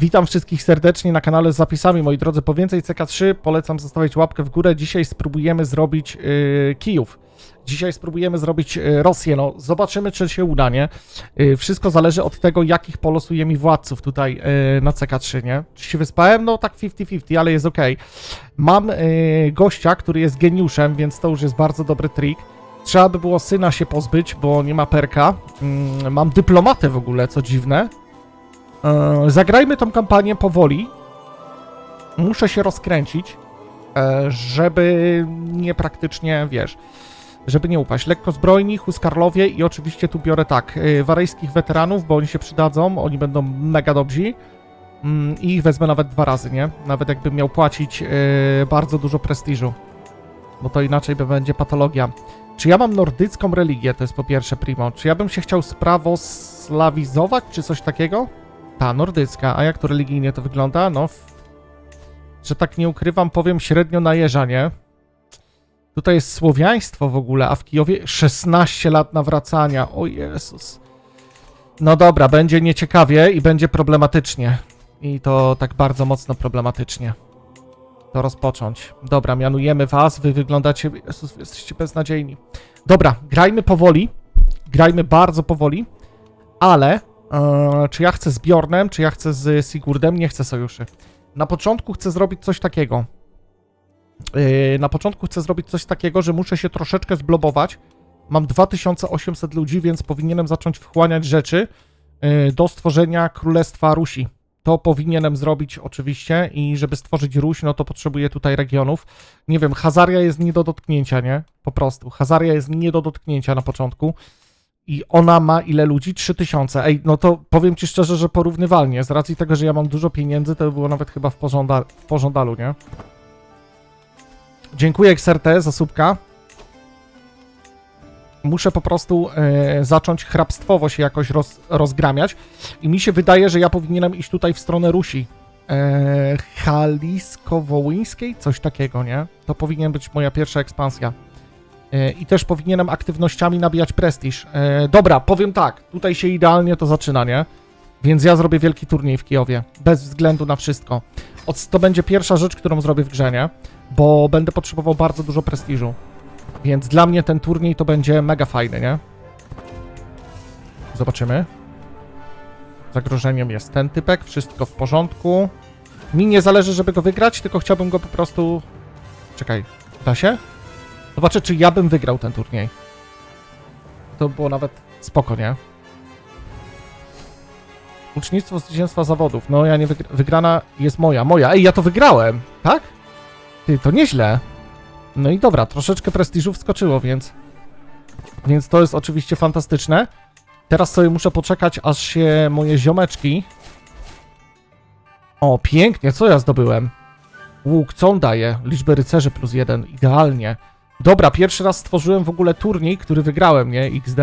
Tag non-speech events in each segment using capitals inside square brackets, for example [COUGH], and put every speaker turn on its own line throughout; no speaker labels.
Witam wszystkich serdecznie na kanale z zapisami, moi drodzy. Po więcej CK3 polecam zostawić łapkę w górę. Dzisiaj spróbujemy zrobić yy, Kijów. Dzisiaj spróbujemy zrobić yy, Rosję. No, zobaczymy, czy się uda, nie? Yy, wszystko zależy od tego, jakich polosuje mi władców tutaj yy, na CK3, nie? Czy się wyspałem? No tak 50-50, ale jest ok. Mam yy, gościa, który jest geniuszem, więc to już jest bardzo dobry trik. Trzeba by było syna się pozbyć, bo nie ma perka. Mm, mam dyplomatę w ogóle, co dziwne. E, zagrajmy tą kampanię powoli. Muszę się rozkręcić, e, żeby nie praktycznie, wiesz, żeby nie upaść. Lekko zbrojni, Huskarlowie i oczywiście tu biorę tak, e, warejskich weteranów, bo oni się przydadzą, oni będą mega dobrzy. Mm, I ich wezmę nawet dwa razy, nie? Nawet jakbym miał płacić bardzo dużo prestiżu. Bo to inaczej by będzie patologia. Czy ja mam nordycką religię? To jest po pierwsze primo. Czy ja bym się chciał sprawoslawizować, czy coś takiego? Ta, nordycka. A jak to religijnie to wygląda? No, że tak nie ukrywam, powiem średnio najeża, nie? Tutaj jest słowiaństwo w ogóle, a w Kijowie 16 lat nawracania. O Jezus. No dobra, będzie nieciekawie i będzie problematycznie. I to tak bardzo mocno problematycznie. To rozpocząć. Dobra, mianujemy was, wy wyglądacie... Jezus, jesteście beznadziejni. Dobra, grajmy powoli. Grajmy bardzo powoli. Ale Eee, czy ja chcę z Bjornem, czy ja chcę z Sigurdem? Nie chcę sojuszy. Na początku chcę zrobić coś takiego. Eee, na początku chcę zrobić coś takiego, że muszę się troszeczkę zblobować. Mam 2800 ludzi, więc powinienem zacząć wchłaniać rzeczy eee, do stworzenia Królestwa Rusi. To powinienem zrobić oczywiście i żeby stworzyć Ruś, no to potrzebuję tutaj regionów. Nie wiem, Hazaria jest nie do dotknięcia, nie? Po prostu. Hazaria jest nie do dotknięcia na początku. I ona ma ile ludzi? 3000. Ej, no to powiem ci szczerze, że porównywalnie. Z racji tego, że ja mam dużo pieniędzy, to by było nawet chyba w, pożąda w pożądalu, nie? Dziękuję XRT za słupka. Muszę po prostu e, zacząć hrabstwowo się jakoś roz, rozgramiać. I mi się wydaje, że ja powinienem iść tutaj w stronę Rusi. E, Halisko-Wołyńskiej? Coś takiego, nie? To powinien być moja pierwsza ekspansja. I też powinienem aktywnościami nabijać prestiż. E, dobra, powiem tak, tutaj się idealnie to zaczyna, nie? Więc ja zrobię wielki turniej w Kijowie, bez względu na wszystko. To będzie pierwsza rzecz, którą zrobię w grze, nie? Bo będę potrzebował bardzo dużo prestiżu. Więc dla mnie ten turniej to będzie mega fajny, nie? Zobaczymy. Zagrożeniem jest ten typek, wszystko w porządku. Mi nie zależy, żeby go wygrać, tylko chciałbym go po prostu... Czekaj, da się? Zobaczę, czy ja bym wygrał ten turniej. To było nawet spoko, nie? Ucznictwo zwycięstwa zawodów. No, ja nie wygra wygrana jest moja. Moja. Ej, ja to wygrałem, tak? Ty, to nieźle. No i dobra, troszeczkę prestiżu wskoczyło, więc... Więc to jest oczywiście fantastyczne. Teraz sobie muszę poczekać, aż się moje ziomeczki... O, pięknie, co ja zdobyłem? Łuk, co on daje? Liczbę rycerzy plus jeden, idealnie. Dobra, pierwszy raz stworzyłem w ogóle turniej, który wygrałem, nie? XD.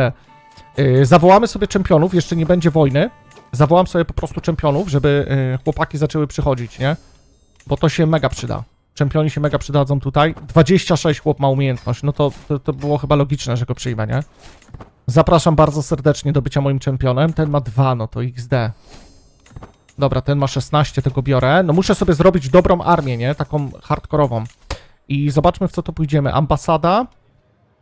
Yy, zawołamy sobie czempionów, jeszcze nie będzie wojny. Zawołam sobie po prostu czempionów, żeby yy, chłopaki zaczęły przychodzić, nie? Bo to się mega przyda. Czempioni się mega przydadzą tutaj. 26 chłop ma umiejętność, no to, to, to było chyba logiczne, że go przyjmę, nie? Zapraszam bardzo serdecznie do bycia moim czempionem. Ten ma 2, no to XD. Dobra, ten ma 16, tego biorę. No muszę sobie zrobić dobrą armię, nie? Taką hardkorową. I zobaczmy, w co to pójdziemy. Ambasada,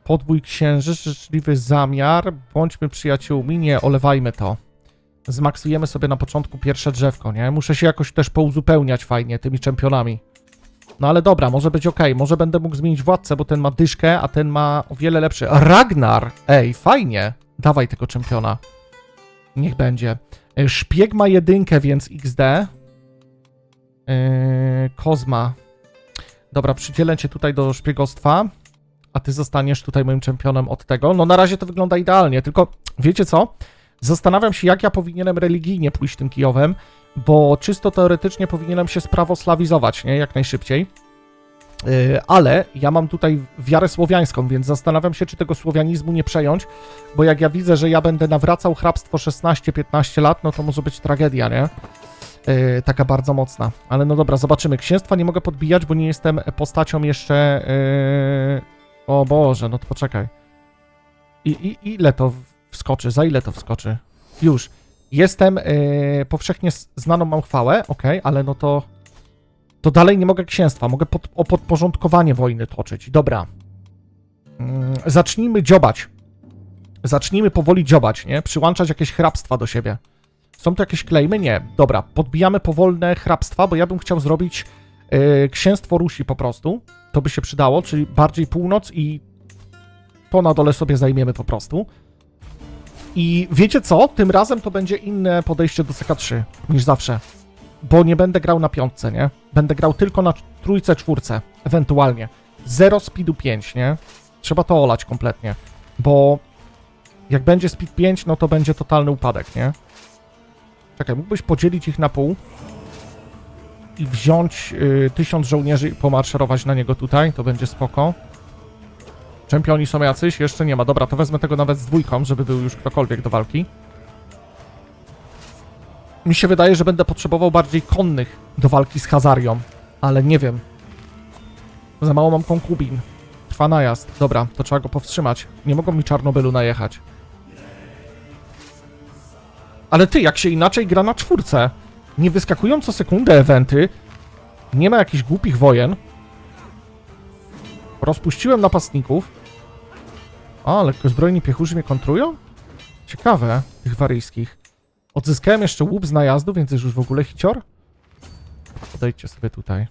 podbój księży, życzliwy zamiar, bądźmy przyjaciółmi, nie, olewajmy to. Zmaksujemy sobie na początku pierwsze drzewko, nie? Muszę się jakoś też pouzupełniać fajnie tymi czempionami. No ale dobra, może być ok, może będę mógł zmienić władcę, bo ten ma dyszkę, a ten ma o wiele lepszy. Ragnar! Ej, fajnie! Dawaj tego czempiona. Niech będzie. Szpieg ma jedynkę, więc XD. Yy, Kozma. Dobra, przydzielę cię tutaj do szpiegostwa, a ty zostaniesz tutaj moim czempionem od tego. No na razie to wygląda idealnie, tylko wiecie co? Zastanawiam się, jak ja powinienem religijnie pójść tym Kijowem, bo czysto teoretycznie powinienem się sprawoslawizować, nie? Jak najszybciej. Yy, ale ja mam tutaj wiarę słowiańską, więc zastanawiam się, czy tego słowianizmu nie przejąć, bo jak ja widzę, że ja będę nawracał hrabstwo 16-15 lat, no to może być tragedia, nie? Yy, taka bardzo mocna. Ale no dobra, zobaczymy. Księstwa nie mogę podbijać, bo nie jestem postacią jeszcze. Yy... O Boże, no to poczekaj. I, i ile to wskoczy? Za ile to wskoczy? Już. Jestem yy, powszechnie znaną mam chwałę, okej, ale no to to dalej nie mogę księstwa, mogę pod, o podporządkowanie wojny toczyć. Dobra. Mm, zacznijmy dziobać. Zacznijmy powoli dziobać, nie? Przyłączać jakieś hrabstwa do siebie. Są tu jakieś klejmy? Nie. Dobra, podbijamy powolne hrabstwa, bo ja bym chciał zrobić yy, księstwo Rusi po prostu. To by się przydało, czyli bardziej północ i to na dole sobie zajmiemy po prostu. I wiecie co? Tym razem to będzie inne podejście do CK3 niż zawsze. Bo nie będę grał na piątce, nie? Będę grał tylko na trójce, czwórce, ewentualnie. Zero speedu 5, nie? Trzeba to olać kompletnie. Bo jak będzie speed 5, no to będzie totalny upadek, nie? Czekaj, mógłbyś podzielić ich na pół i wziąć y, tysiąc żołnierzy i pomaszerować na niego tutaj, to będzie spoko. Czempioni są jacyś? Jeszcze nie ma. Dobra, to wezmę tego nawet z dwójką, żeby był już ktokolwiek do walki. Mi się wydaje, że będę potrzebował bardziej konnych do walki z Hazarią, ale nie wiem. Za mało mam konkubin. Trwa najazd. Dobra, to trzeba go powstrzymać. Nie mogą mi Czarnobylu najechać. Ale ty, jak się inaczej gra na czwórce, nie wyskakują co sekundę eventy, nie ma jakichś głupich wojen, rozpuściłem napastników, a, lekkozbrojni piechurzy mnie kontrują? Ciekawe, tych waryjskich. Odzyskałem jeszcze łup z najazdu, więc już w ogóle hicior. Podejdźcie sobie tutaj.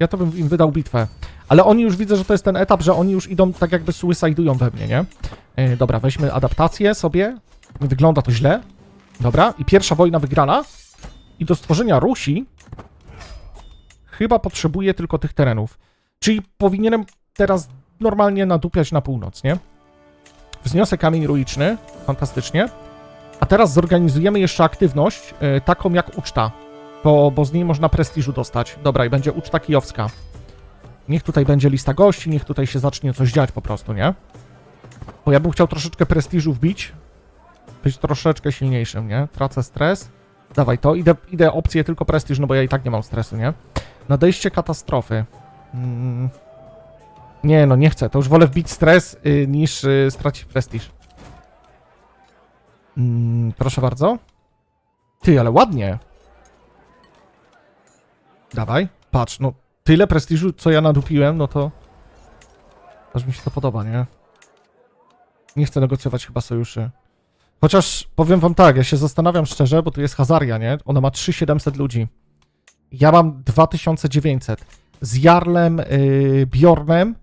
Ja to bym im wydał bitwę. Ale oni już widzę, że to jest ten etap, że oni już idą tak jakby suicidują we mnie, nie? E, dobra, weźmy adaptację sobie. Wygląda to źle. Dobra, i pierwsza wojna wygrana. I do stworzenia Rusi chyba potrzebuję tylko tych terenów. Czyli powinienem teraz normalnie nadupiać na północ, nie? Wzniosę kamień ruiczny, fantastycznie. A teraz zorganizujemy jeszcze aktywność, y, taką jak uczta, bo, bo z niej można prestiżu dostać. Dobra, i będzie uczta kijowska. Niech tutaj będzie lista gości, niech tutaj się zacznie coś dziać po prostu, nie? Bo ja bym chciał troszeczkę prestiżu wbić, być troszeczkę silniejszym, nie? Tracę stres. Dawaj to, idę, idę opcję tylko prestiż, no bo ja i tak nie mam stresu, nie? Nadejście katastrofy. Mm. Nie, no nie chcę. To już wolę wbić stres y, niż y, stracić prestiż. Mm, proszę bardzo. Ty, ale ładnie. Dawaj, patrz, no tyle prestiżu, co ja nadupiłem, no to... Aż mi się to podoba, nie? Nie chcę negocjować chyba sojuszy. Chociaż powiem wam tak, ja się zastanawiam szczerze, bo tu jest Hazaria, nie? Ona ma 3700 ludzi. Ja mam 2900. Z Jarlem, yy, Bjornem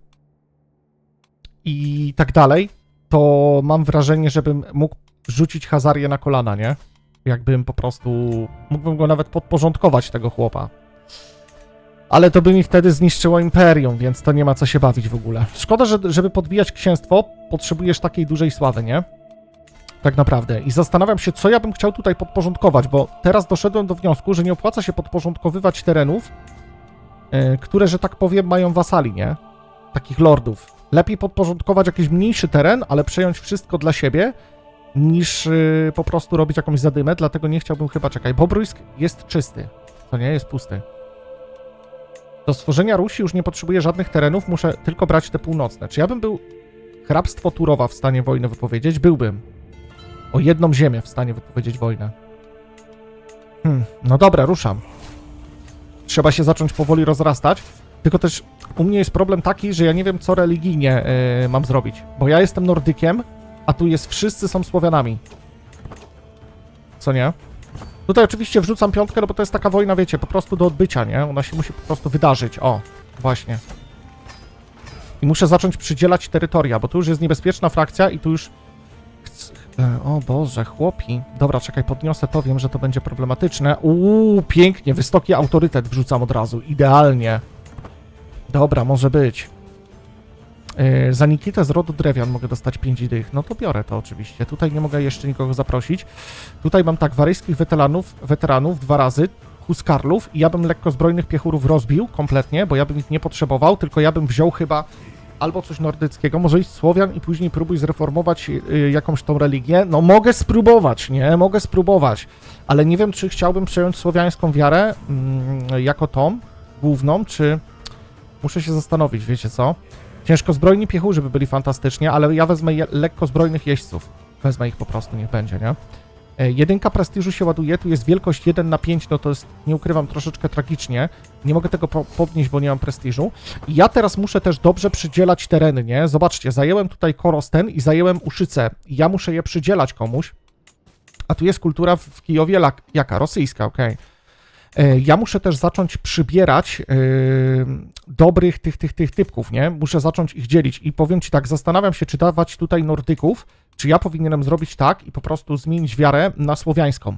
i tak dalej, to mam wrażenie, żebym mógł rzucić Hazarię na kolana, nie? Jakbym po prostu... Mógłbym go nawet podporządkować, tego chłopa. Ale to by mi wtedy zniszczyło imperium, więc to nie ma co się bawić w ogóle. Szkoda, że żeby podbijać księstwo, potrzebujesz takiej dużej sławy, nie? Tak naprawdę. I zastanawiam się, co ja bym chciał tutaj podporządkować, bo teraz doszedłem do wniosku, że nie opłaca się podporządkowywać terenów, e, które, że tak powiem, mają wasali, nie? Takich lordów. Lepiej podporządkować jakiś mniejszy teren, ale przejąć wszystko dla siebie, niż y, po prostu robić jakąś zadymę, dlatego nie chciałbym chyba, czekaj, Bobruisk jest czysty, to nie jest pusty. Do stworzenia Rusi już nie potrzebuję żadnych terenów, muszę tylko brać te północne. Czy ja bym był hrabstwo Turowa w stanie wojny wypowiedzieć? Byłbym. O jedną ziemię w stanie wypowiedzieć wojnę. Hmm, no dobra, ruszam. Trzeba się zacząć powoli rozrastać, tylko też u mnie jest problem taki, że ja nie wiem, co religijnie y, mam zrobić, bo ja jestem Nordykiem, a tu jest wszyscy są Słowianami. Co nie? Tutaj oczywiście wrzucam piątkę, no bo to jest taka wojna, wiecie, po prostu do odbycia, nie? Ona się musi po prostu wydarzyć. O, właśnie. I muszę zacząć przydzielać terytoria, bo tu już jest niebezpieczna frakcja i tu już... E, O Boże, chłopi. Dobra, czekaj, podniosę to, wiem, że to będzie problematyczne. Uuu, pięknie, wysoki autorytet wrzucam od razu, idealnie. Dobra, może być. Yy, za Nikitę z rodu Drewian mogę dostać 5 dych. No to biorę to oczywiście. Tutaj nie mogę jeszcze nikogo zaprosić. Tutaj mam tak, waryjskich weteranów, weteranów dwa razy, huskarlów i ja bym lekko zbrojnych piechurów rozbił kompletnie, bo ja bym ich nie potrzebował, tylko ja bym wziął chyba albo coś nordyckiego, może iść Słowian i później próbuj zreformować yy, jakąś tą religię. No mogę spróbować, nie? Mogę spróbować, ale nie wiem, czy chciałbym przejąć słowiańską wiarę mm, jako tą główną, czy... Muszę się zastanowić, wiecie co? Ciężkozbrojni piechurzy by byli fantastycznie, ale ja wezmę je, lekkozbrojnych jeźdźców. Wezmę ich po prostu, niech będzie, nie? E, Jedynka prestiżu się ładuje, tu jest wielkość 1 na 5, no to jest, nie ukrywam, troszeczkę tragicznie. Nie mogę tego po- podnieść, bo nie mam prestiżu. I ja teraz muszę też dobrze przydzielać tereny, nie? Zobaczcie, zajęłem tutaj Korosten i zajęłem Uszyce. I ja muszę je przydzielać komuś. A tu jest kultura w Kijowie jaka? Rosyjska, okej. E, Ja muszę też zacząć przybierać yy, dobrych tych, tych, tych typków, nie? Muszę zacząć ich dzielić. I powiem ci tak, zastanawiam się, czy dawać tutaj Nordyków, czy ja powinienem zrobić tak i po prostu zmienić wiarę na słowiańską.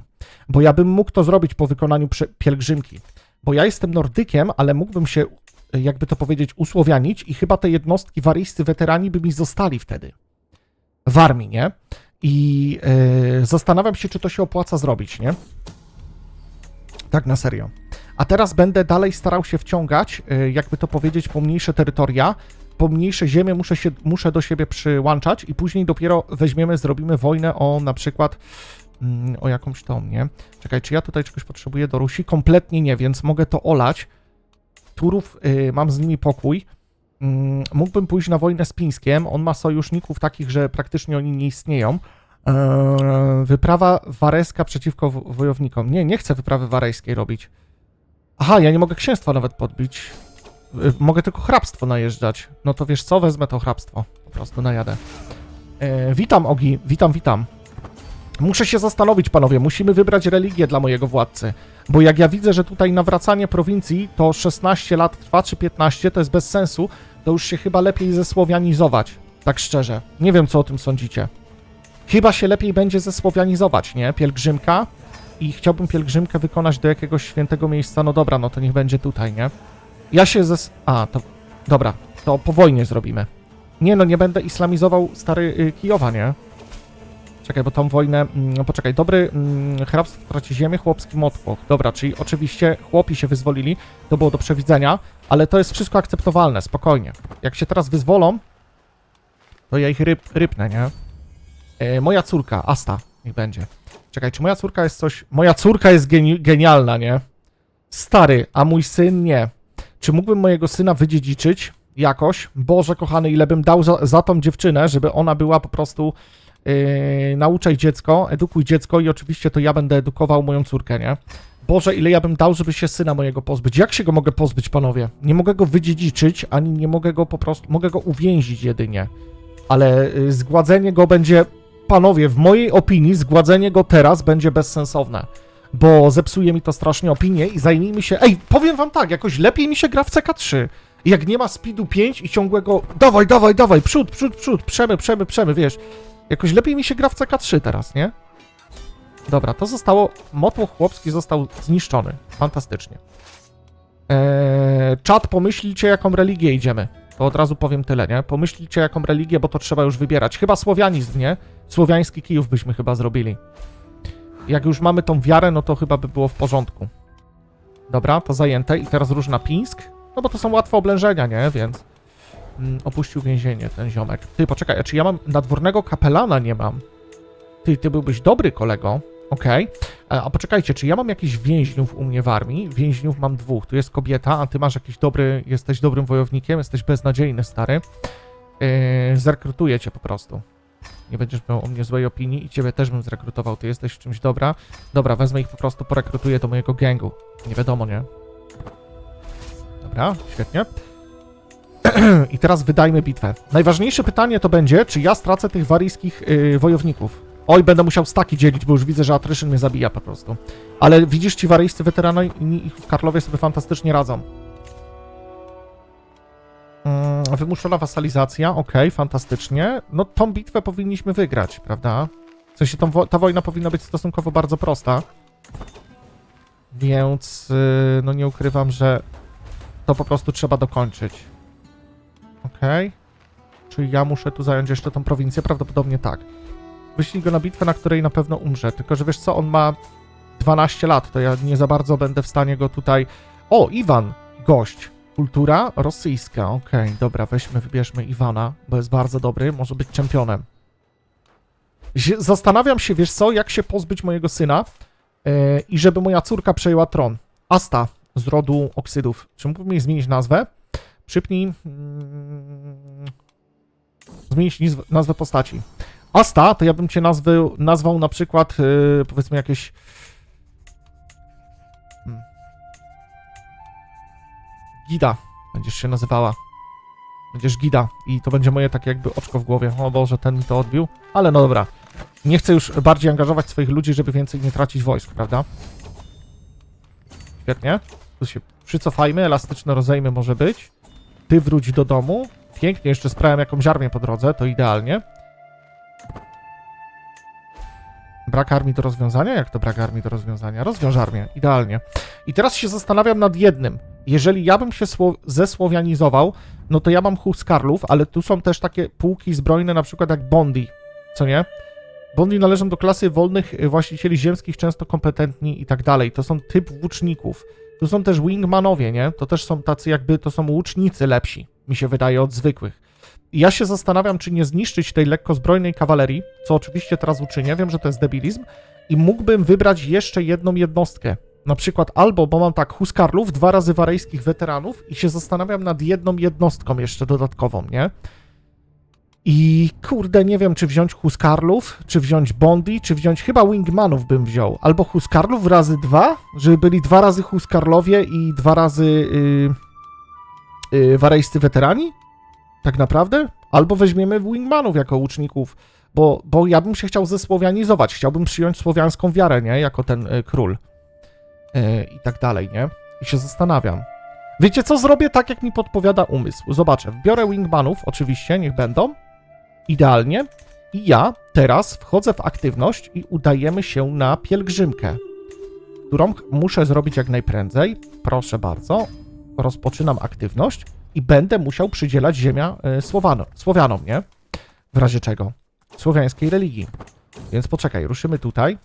Bo ja bym mógł to zrobić po wykonaniu pielgrzymki. Bo ja jestem Nordykiem, ale mógłbym się, e, jakby to powiedzieć, usłowianić i chyba te jednostki waryjscy weterani by mi zostali wtedy. W armii, nie? I e, zastanawiam się, czy to się opłaca zrobić, nie? Tak na serio. A teraz będę dalej starał się wciągać, y, jakby to powiedzieć, pomniejsze terytoria, pomniejsze ziemie muszę, się, muszę do siebie przyłączać i później dopiero weźmiemy, zrobimy wojnę o na przykład mm, o jakąś tą, nie? Czekaj, czy ja tutaj czegoś potrzebuję do Rusi? Kompletnie nie, więc mogę to olać. Turów, y, mam z nimi pokój. Mm, mógłbym pójść na wojnę z Pińskiem, on ma sojuszników takich, że praktycznie oni nie istnieją. Eee, wyprawa wareska przeciwko wo- wojownikom. Nie, nie chcę wyprawy warejskiej robić. Aha, ja nie mogę księstwa nawet podbić. Y, Mogę tylko hrabstwo najeżdżać. No to wiesz co, wezmę to hrabstwo. Po prostu najadę. E, witam, Ogi, witam, witam. Muszę się zastanowić, panowie, musimy wybrać religię dla mojego władcy. Bo jak ja widzę, że tutaj nawracanie prowincji to 16 lat trwa, czy 15, to jest bez sensu, to już się chyba lepiej zesłowianizować. Tak szczerze. Nie wiem, co o tym sądzicie. Chyba się lepiej będzie zesłowianizować, nie? Pielgrzymka. I chciałbym pielgrzymkę wykonać do jakiegoś świętego miejsca. No dobra, no to niech będzie tutaj, nie? Ja się zes... A, to... Dobra, to po wojnie zrobimy. Nie no, nie będę islamizował stary y, Kijowa, nie? Czekaj, bo tą wojnę... mm, No poczekaj, dobry mm, hrabstwo traci ziemię, chłopski motłoch. Dobra, czyli oczywiście chłopi się wyzwolili, to było do przewidzenia, ale to jest wszystko akceptowalne, spokojnie. Jak się teraz wyzwolą, to ja ich ryb, rypnę, nie? E, moja córka, Asta, niech będzie. Czekaj, czy moja córka jest coś... Moja córka jest geni genialna, nie? Stary, a mój syn nie. Czy mógłbym mojego syna wydziedziczyć jakoś? Boże kochany, ile bym dał za, za tą dziewczynę, żeby ona była po prostu... Yy, nauczaj dziecko, edukuj dziecko i oczywiście to ja będę edukował moją córkę, nie? Boże, ile ja bym dał, żeby się syna mojego pozbyć. Jak się go mogę pozbyć, panowie? Nie mogę go wydziedziczyć, ani nie mogę go po prostu... Mogę go uwięzić jedynie. Ale y, zgładzenie go będzie... Panowie, w mojej opinii zgładzenie go teraz będzie bezsensowne. Bo zepsuje mi to strasznie opinię i zajmijmy się... Ej, powiem wam tak, jakoś lepiej mi się gra w CK3. Jak nie ma speedu 5 i ciągłego... Dawaj, dawaj, dawaj, przód, przód, przód, przemy, przemy, przemy, wiesz... Jakoś lepiej mi się gra w CK3 teraz, nie? Dobra, to zostało. Motłoch chłopski został zniszczony. Fantastycznie. Eee, czat, pomyślcie, jaką religię idziemy. To od razu powiem tyle, nie? Pomyślcie, jaką religię, bo to trzeba już wybierać. Chyba słowianizm, nie? Słowiański Kijów byśmy chyba zrobili. Jak już mamy tą wiarę, no to chyba by było w porządku. Dobra, to zajęte. I teraz różna Pińsk. No bo to są łatwe oblężenia, nie? Więc mm, opuścił więzienie ten ziomek. Ty, poczekaj, czy ja mam nadwornego kapelana? Nie mam. Ty, ty byłbyś dobry kolego. Okej. E, A poczekajcie, czy ja mam jakichś więźniów u mnie w armii? Więźniów mam dwóch. Tu jest kobieta, a ty masz jakiś dobry, jesteś dobrym wojownikiem, jesteś beznadziejny, stary. Yy, zrekrutuję cię po prostu. Nie będziesz miał o mnie złej opinii i ciebie też bym zrekrutował. Ty jesteś w czymś dobra. Dobra, wezmę ich po prostu, porekrutuję do mojego gangu. Nie wiadomo, nie? Dobra, świetnie. [CLEARS THROAT] I teraz wydajmy bitwę. Najważniejsze pytanie to będzie, czy ja stracę tych waryjskich yy, wojowników. Oj, będę musiał staki dzielić, bo już widzę, że atryszyn mnie zabija po prostu. Ale widzisz, ci waryjscy weterani w Karlowie sobie fantastycznie radzą. Mm, wymuszona wasalizacja, okej, fantastycznie. No tą bitwę powinniśmy wygrać, prawda? W sensie wo- ta wojna powinna być stosunkowo bardzo prosta. Więc, yy, no nie ukrywam, że to po prostu trzeba dokończyć. Okej. Czy ja muszę tu zająć jeszcze tą prowincję? Prawdopodobnie tak. Wyślij go na bitwę, na której na pewno umrze. Tylko, że wiesz co, on ma 12 lat, to ja nie za bardzo będę w stanie go tutaj... O, Iwan, gość. Kultura rosyjska, okej, dobra, weźmy, wybierzmy Iwana, bo jest bardzo dobry, może być czempionem. Zastanawiam się, wiesz co, jak się pozbyć mojego syna e, i żeby moja córka przejęła tron. Asta z rodu oksydów. Czy mógłbym jej zmienić nazwę? Przypnij... Mm, zmienić nazwę postaci. Asta, to ja bym cię nazwał, nazwał na przykład, yy, powiedzmy jakieś... Gida będziesz się nazywała. Będziesz Gida i to będzie moje takie jakby oczko w głowie. O Boże, ten mi to odbił. Ale no dobra. Nie chcę już bardziej angażować swoich ludzi, żeby więcej nie tracić wojsk, prawda? Świetnie. Tu się przycofajmy, elastyczne rozejmy może być. Ty wróć do domu. Pięknie, jeszcze sprawiam jakąś armię po drodze, to idealnie. Brak armii do rozwiązania? Jak to brak armii do rozwiązania? Rozwiąż armię, idealnie. I teraz się zastanawiam nad jednym. Jeżeli ja bym się sło- zesłowianizował, no to ja mam Huskarlów, ale tu są też takie pułki zbrojne, na przykład jak Bondi, co nie? Bondi należą do klasy wolnych y, właścicieli ziemskich, często kompetentni i tak dalej. To są typ łuczników. Tu są też wingmanowie, nie? To też są tacy jakby, to są łucznicy lepsi, mi się wydaje, od zwykłych. I ja się zastanawiam, czy nie zniszczyć tej lekkozbrojnej kawalerii, co oczywiście teraz uczynię, wiem, że to jest debilizm, i mógłbym wybrać jeszcze jedną jednostkę. Na przykład albo, bo mam tak, Huskarlów, dwa razy warejskich weteranów i się zastanawiam nad jedną jednostką jeszcze dodatkową, nie? I kurde, nie wiem, czy wziąć Huskarlów, czy wziąć Bondi, czy wziąć chyba Wingmanów bym wziął. Albo Huskarlów razy dwa, żeby byli dwa razy Huskarlowie i dwa razy yy, yy, warejscy weterani? Tak naprawdę? Albo weźmiemy Wingmanów jako łuczników, bo, bo ja bym się chciał zesłowianizować, chciałbym przyjąć słowiańską wiarę, nie? Jako ten y, król. Y, I tak dalej, nie? I się zastanawiam. Wiecie co? Zrobię tak, jak mi podpowiada umysł. Zobaczę, wbiorę Wingmanów, oczywiście, niech będą. Idealnie. I ja teraz wchodzę w aktywność i udajemy się na pielgrzymkę, którą muszę zrobić jak najprędzej. Proszę bardzo. Rozpoczynam aktywność i będę musiał przydzielać ziemia y, Słowano, Słowianom, nie? W razie czego? Słowiańskiej religii. Więc poczekaj, ruszymy tutaj.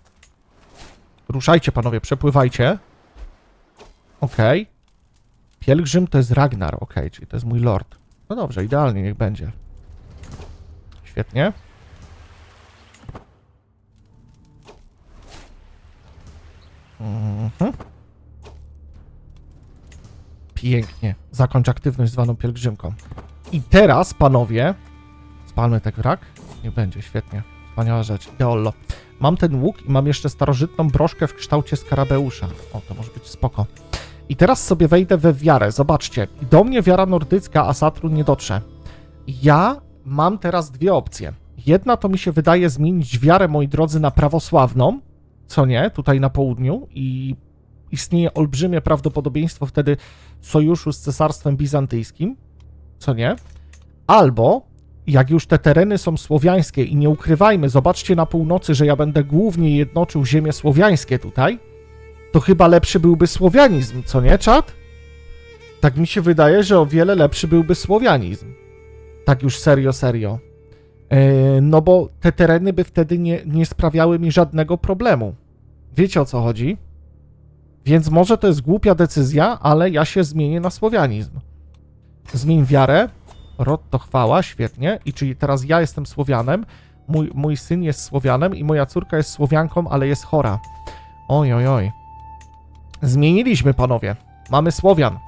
Ruszajcie, panowie, przepływajcie. Okej. Pielgrzym to jest Ragnar, okej, czyli to jest mój lord. No dobrze, idealnie, niech będzie. Świetnie. Mhm. Pięknie. Zakończ aktywność zwaną pielgrzymką. I teraz, panowie, spalmy ten wrak. Nie będzie, świetnie. Wspaniała rzecz. Ideollo. Mam ten łuk i mam jeszcze starożytną broszkę w kształcie skarabeusza. O, to może być spoko. I teraz sobie wejdę we wiarę. Zobaczcie, do mnie wiara nordycka, a Saturn nie dotrze. Ja mam teraz dwie opcje. Jedna to mi się wydaje zmienić wiarę, moi drodzy, na prawosławną, co nie, tutaj na południu i istnieje olbrzymie prawdopodobieństwo wtedy sojuszu z cesarstwem bizantyjskim, co nie, albo jak już te tereny są słowiańskie i nie ukrywajmy, zobaczcie na północy, że ja będę głównie jednoczył ziemie słowiańskie tutaj, to chyba lepszy byłby słowianizm, co nie, czat? Tak mi się wydaje, że o wiele lepszy byłby słowianizm. Tak już serio, serio. Yy, no bo te tereny by wtedy nie, nie sprawiały mi żadnego problemu. Wiecie o co chodzi? Więc może to jest głupia decyzja, ale ja się zmienię na słowianizm. Zmień wiarę. Rod to chwała, świetnie. I czyli teraz ja jestem Słowianem, mój, mój syn jest Słowianem i moja córka jest Słowianką, ale jest chora. Oj, oj, oj. Zmieniliśmy, panowie. Mamy Słowian.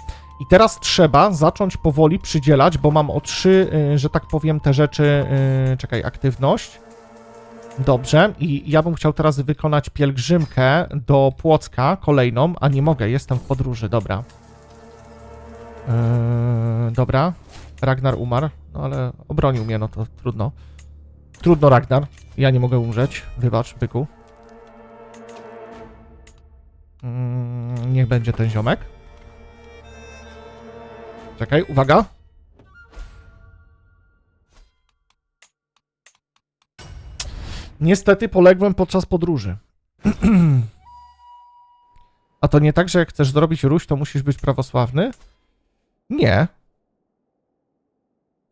I teraz trzeba zacząć powoli przydzielać, bo mam o trzy, y, że tak powiem, te rzeczy. y, czekaj, aktywność. Dobrze, i ja bym chciał teraz wykonać pielgrzymkę do Płocka, kolejną, a nie mogę, jestem w podróży, dobra. Yy, dobra, Ragnar umarł, no ale obronił mnie, no to trudno. Trudno, Ragnar, ja nie mogę umrzeć, wybacz, byku. Mm, niech będzie ten ziomek. Czekaj, uwaga. Niestety poległem podczas podróży. [CLEARS THROAT] A to nie tak, że jak chcesz zrobić Ruś, to musisz być prawosławny? Nie.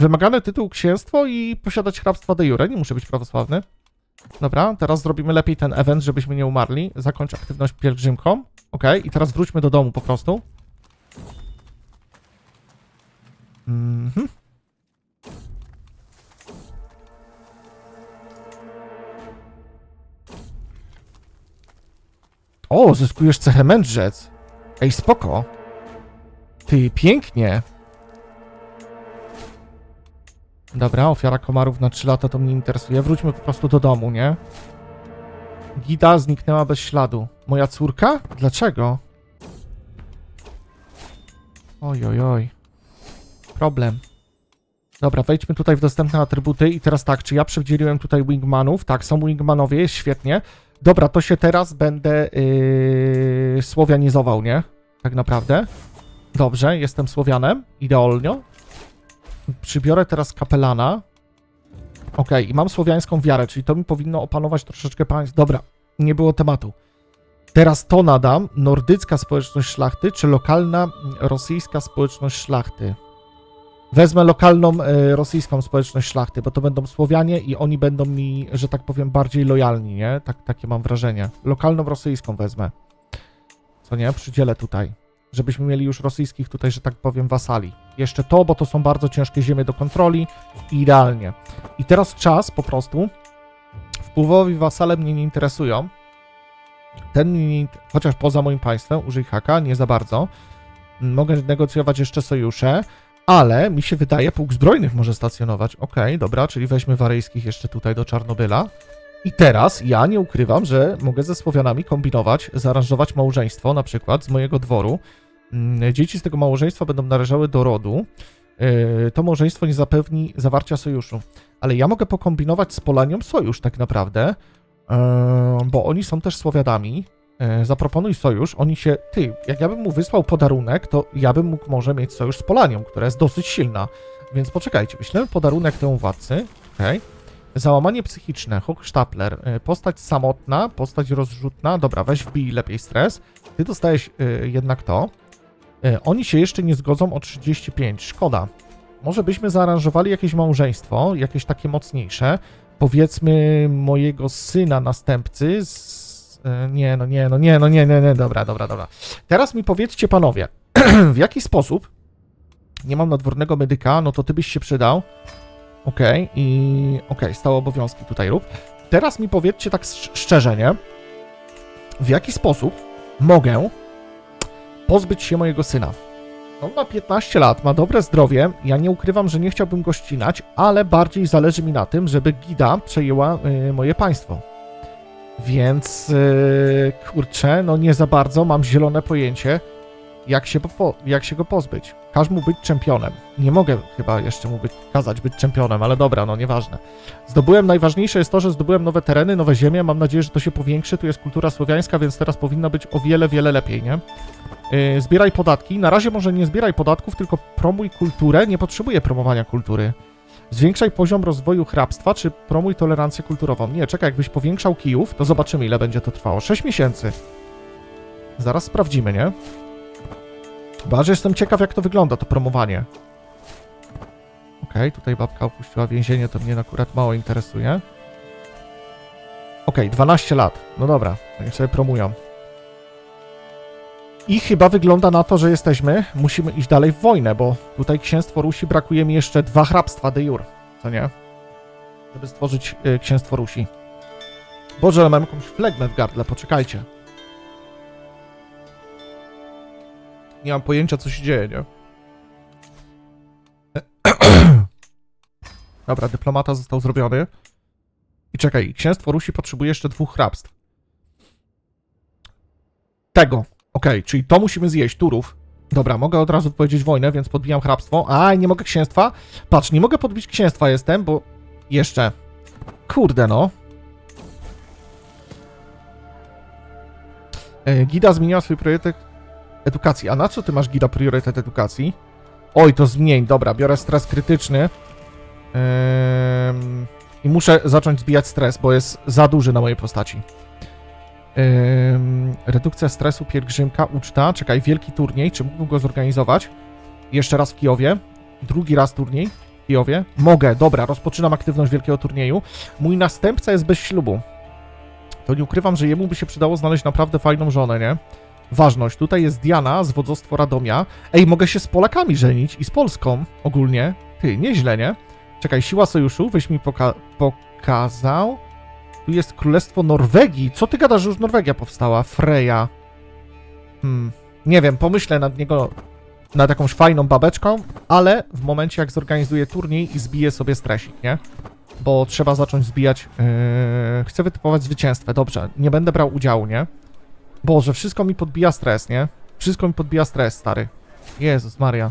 Wymagany tytuł księstwo i posiadać hrabstwa de jure. Nie muszę być prawosławny. Dobra, teraz zrobimy lepiej ten event, żebyśmy nie umarli. Zakończ aktywność pielgrzymką. Ok, i teraz wróćmy do domu po prostu. Mhm. O, zyskujesz cechę mędrzec. Ej, spoko. Ty, pięknie. Dobra, ofiara komarów na 3 lata to mnie interesuje. Wróćmy po prostu do domu, nie? Gida zniknęła bez śladu. Moja córka? Dlaczego? Oj, oj, oj. Problem. Dobra, wejdźmy tutaj w dostępne atrybuty i teraz tak, czy ja przewidzieliłem tutaj wingmanów? Tak, są wingmanowie, jest świetnie. Dobra, to się teraz będę yy, słowianizował, nie? Tak naprawdę. Dobrze, jestem Słowianem, idealnie. Przybiorę teraz kapelana. Okej, i mam słowiańską wiarę, czyli to mi powinno opanować troszeczkę państw. Dobra, nie było tematu. Teraz to nadam. Nordycka społeczność szlachty, czy lokalna mm, rosyjska społeczność szlachty? Wezmę lokalną e, rosyjską społeczność szlachty, bo to będą Słowianie i oni będą mi, że tak powiem, bardziej lojalni, nie? Tak, takie mam wrażenie. Lokalną rosyjską wezmę. Co nie? Przydzielę tutaj. Żebyśmy mieli już rosyjskich tutaj, że tak powiem, wasali. Jeszcze to, bo to są bardzo ciężkie ziemie do kontroli. Idealnie. I teraz czas po prostu. Wpływowi wasale mnie nie interesują. Ten chociaż poza moim państwem, użyj haka, nie za bardzo. Mogę negocjować jeszcze sojusze, ale mi się wydaje, pułk zbrojnych może stacjonować. Okej, dobra, czyli weźmy waryjskich jeszcze tutaj do Czarnobyla. I teraz ja nie ukrywam, że mogę ze Słowianami kombinować, zaaranżować małżeństwo, na przykład z mojego dworu. Mm, Dzieci z tego małżeństwa będą należały do rodu. Yy, To małżeństwo nie zapewni zawarcia sojuszu. Ale ja mogę pokombinować z Polanią sojusz tak naprawdę, yy, bo oni są też Słowiadami. Yy, Zaproponuj sojusz, oni się... Ty, jak ja bym mu wysłał podarunek, to ja bym mógł może mieć sojusz z Polanią, która jest dosyć silna. Więc poczekajcie, wyślemy podarunek temu władcy. Okej. Załamanie psychiczne, Hochstapler, postać samotna, postać rozrzutna, dobra, weź wbij lepiej stres, ty dostajesz jednak to. Y, oni się jeszcze nie zgodzą o 35, szkoda. Może byśmy zaaranżowali jakieś małżeństwo, jakieś takie mocniejsze, powiedzmy mojego syna następcy z... y, Nie, no nie, no nie, no nie, nie, nie, dobra, dobra, dobra. Teraz mi powiedzcie panowie, [CLEARS THROAT] w jaki sposób, nie mam nadwornego medyka, no to ty byś się przydał, Okej, i okej, stałe obowiązki tutaj rób. Teraz mi powiedzcie tak sz- szczerze, nie? W jaki sposób mogę pozbyć się mojego syna? On ma 15 lat, ma dobre zdrowie. Ja nie ukrywam, że nie chciałbym go ścinać, ale bardziej zależy mi na tym, żeby Gida przejęła y, moje państwo. Więc y, kurczę, no nie za bardzo mam zielone pojęcie, jak się, jak się go pozbyć. Każ mu być czempionem. Nie mogę chyba jeszcze mu być, kazać być czempionem, ale dobra, no nieważne. Zdobyłem, najważniejsze jest to, że zdobyłem nowe tereny, nowe ziemie. Mam nadzieję, że to się powiększy. Tu jest kultura słowiańska, więc teraz powinno być o wiele, wiele lepiej, nie? Yy, zbieraj podatki. Na razie może nie zbieraj podatków, tylko promuj kulturę. Nie potrzebuję promowania kultury. Zwiększaj poziom rozwoju hrabstwa, czy promuj tolerancję kulturową. Nie, czekaj, jakbyś powiększał kijów, to zobaczymy, ile będzie to trwało. 6 miesięcy. Zaraz sprawdzimy, nie? Bardzo jestem ciekaw, jak to wygląda, to promowanie. Okej, tutaj babka opuściła więzienie, to mnie akurat mało interesuje. Okej, 12 lat. No dobra, niech sobie promują. I chyba wygląda na to, że jesteśmy, musimy iść dalej w wojnę, bo tutaj księstwo Rusi brakuje mi jeszcze dwa hrabstwa de jure, co nie? Żeby stworzyć y, księstwo Rusi. Boże, ale mam jakąś flegmę w gardle, poczekajcie. Nie mam pojęcia, co się dzieje, nie? [CLEARS THROAT] Dobra, dyplomata został zrobiony. I czekaj, księstwo Rusi potrzebuje jeszcze dwóch hrabstw. Tego. Okej, czyli to musimy zjeść, Turów. Dobra, mogę od razu powiedzieć wojnę, więc podbijam hrabstwo. A, nie mogę księstwa? Patrz, nie mogę podbić księstwa jestem, bo... Jeszcze. Kurde, no. E, Gida zmieniła swój priorytet edukacji. A na co ty masz, Gida, priorytet edukacji? Oj, to zmień. Dobra, biorę stres krytyczny. Ym, I muszę zacząć zbijać stres, bo jest za duży na mojej postaci. Ym, redukcja stresu, pielgrzymka, uczta. Czekaj, wielki turniej. Czy mógłbym go zorganizować? Jeszcze raz w Kijowie. Drugi raz turniej w Kijowie. Mogę, dobra, rozpoczynam aktywność wielkiego turnieju. Mój następca jest bez ślubu. To nie ukrywam, że jemu by się przydało znaleźć naprawdę fajną żonę, nie? Ważność. Tutaj jest Diana z wodzostwo Radomia. Ej, mogę się z Polakami żenić i z Polską ogólnie. Ty, nieźle, nie? Czekaj, siła sojuszu, weź mi poka pokazał. Tu jest Królestwo Norwegii. Co ty gadasz, że już Norwegia powstała? Freja. Hmm. Nie wiem, pomyślę nad niego nad jakąś fajną babeczką, ale w momencie jak zorganizuję turniej i zbiję sobie stresik, nie? Bo trzeba zacząć zbijać. Yy, chcę wytypować zwycięstwo. Dobrze, nie będę brał udziału, nie? Boże, wszystko mi podbija stres, nie? Wszystko mi podbija stres, stary. Jezus Maria.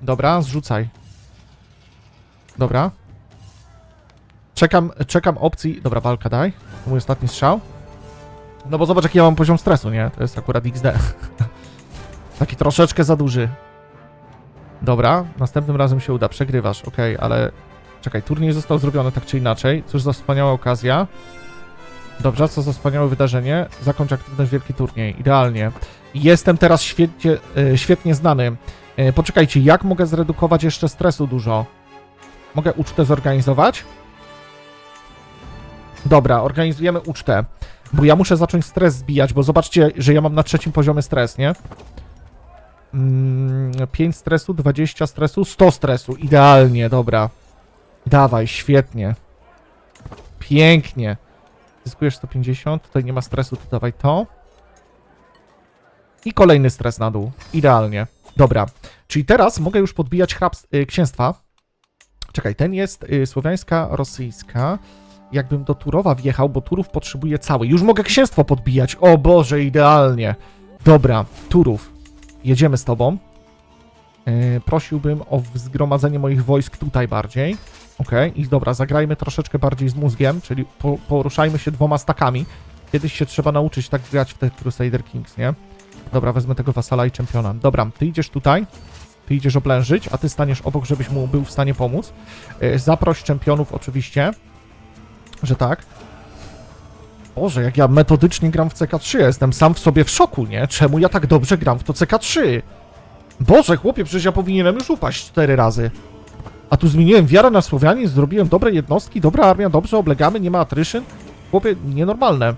Dobra, zrzucaj. Dobra. Czekam, czekam opcji. Dobra, walka daj. To mój ostatni strzał. No bo zobacz, jaki ja mam poziom stresu, nie? To jest akurat XD. [LAUGHS] Taki troszeczkę za duży. Dobra, następnym razem się uda. Przegrywasz, okej, ale... Czekaj, turniej został zrobiony tak czy inaczej. Cóż za wspaniała okazja. Dobrze, co za wspaniałe wydarzenie. Zakończ aktywność wielki turniej. Idealnie. Jestem teraz świetnie, e, świetnie znany. E, Poczekajcie, jak mogę zredukować jeszcze stresu dużo? Mogę ucztę zorganizować? Dobra, organizujemy ucztę. Bo ja muszę zacząć stres zbijać, bo zobaczcie, że ja mam na trzecim poziomie stres, nie? Mm, 5 stresu, 20 stresu, 100 stresu. Idealnie, dobra. Dawaj, świetnie. Pięknie. Zyskujesz 150, tutaj nie ma stresu, to dawaj to. I kolejny stres na dół. Idealnie. Dobra. Czyli teraz mogę już podbijać hrabs- y, księstwa. Czekaj, ten jest y, słowiańska, rosyjska. Jakbym do Turowa wjechał, bo Turów potrzebuje cały. Już mogę księstwo podbijać. O Boże, idealnie. Dobra, Turów. Jedziemy z tobą. Yy, prosiłbym o zgromadzenie moich wojsk tutaj bardziej. Okej, i dobra, zagrajmy troszeczkę bardziej z mózgiem, czyli po, poruszajmy się dwoma stakami. Kiedyś się trzeba nauczyć tak grać w te Crusader Kings, nie? Dobra, wezmę tego wasala i czempiona. Dobra, ty idziesz tutaj, ty idziesz oblężyć, a ty staniesz obok, żebyś mu był w stanie pomóc. Yy, zaproś czempionów oczywiście, że tak. Boże, jak ja metodycznie gram w CK3, jestem sam w sobie w szoku, nie? Czemu ja tak dobrze gram w to CK3? Boże, chłopie, przecież ja powinienem już upaść cztery razy. A tu zmieniłem wiarę na Słowianie, zrobiłem dobre jednostki, dobra armia, dobrze oblegamy, nie ma atryszyn. Chłopie, nienormalne.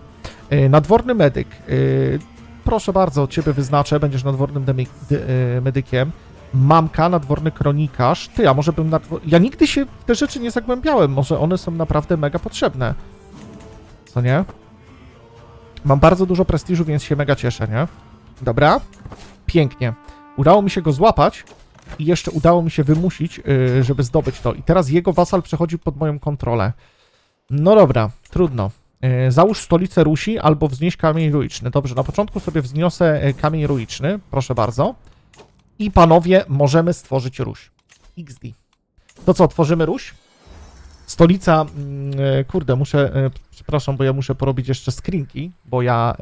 Yy, nadworny medyk. Yy, proszę bardzo, ciebie wyznaczę, będziesz nadwornym yy, medykiem. Mamka, nadworny kronikarz. Ty, a może bym nadwor... Ja nigdy się w te rzeczy nie zagłębiałem, może one są naprawdę mega potrzebne. Co nie? Mam bardzo dużo prestiżu, więc się mega cieszę, nie? Dobra. Pięknie. Udało mi się go złapać i jeszcze udało mi się wymusić, yy, żeby zdobyć to. I teraz jego wasal przechodzi pod moją kontrolę. No dobra, trudno. Yy, załóż stolicę Rusi albo wznieś kamień ruiczny. Dobrze, na początku sobie wzniosę yy, kamień ruiczny, proszę bardzo. I panowie, możemy stworzyć Ruś. XD. To co, tworzymy Ruś? Stolica, mm, kurde, muszę, przepraszam, bo ja muszę porobić jeszcze screenki, bo ja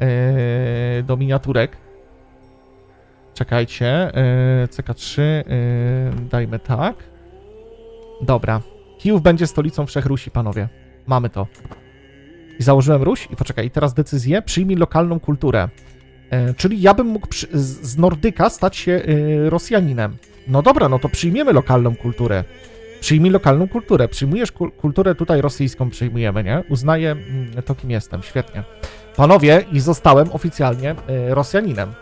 do miniaturek. Czekajcie, e, CK3, e, dajmy tak. Dobra, Kijów będzie stolicą wszech Rusi, panowie. Mamy to. I założyłem Ruś i poczekaj, teraz decyzję, przyjmij lokalną kulturę. E, czyli ja bym mógł przy, z, Nordyka stać się e, Rosjaninem. No dobra, no to przyjmiemy lokalną kulturę. Przyjmij lokalną kulturę. Przyjmujesz kul- kulturę tutaj rosyjską, przyjmujemy, nie? Uznaję mm, to, kim jestem. Świetnie. Panowie, i zostałem oficjalnie y, Rosjaninem.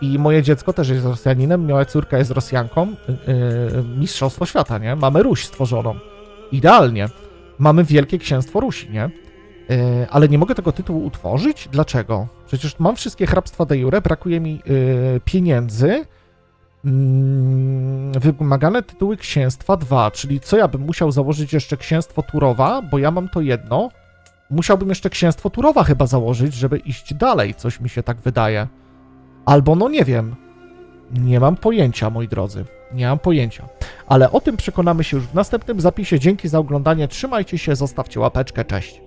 I moje dziecko też jest Rosjaninem, moja córka jest Rosjanką. Y, y, mistrzostwo świata, nie? Mamy Ruś stworzoną. Idealnie. Mamy Wielkie Księstwo Rusi, nie? Y, ale nie mogę tego tytułu utworzyć? Dlaczego? Przecież mam wszystkie hrabstwa de jure, brakuje mi y, pieniędzy. Mm, wymagane tytuły księstwa 2, czyli co ja bym musiał założyć jeszcze księstwo Turowa, bo ja mam to jedno. Musiałbym jeszcze księstwo Turowa chyba założyć, żeby iść dalej, coś mi się tak wydaje. Albo no nie wiem. Nie mam pojęcia, moi drodzy. Nie mam pojęcia. Ale o tym przekonamy się już w następnym zapisie. Dzięki za oglądanie. Trzymajcie się, zostawcie łapeczkę. Cześć.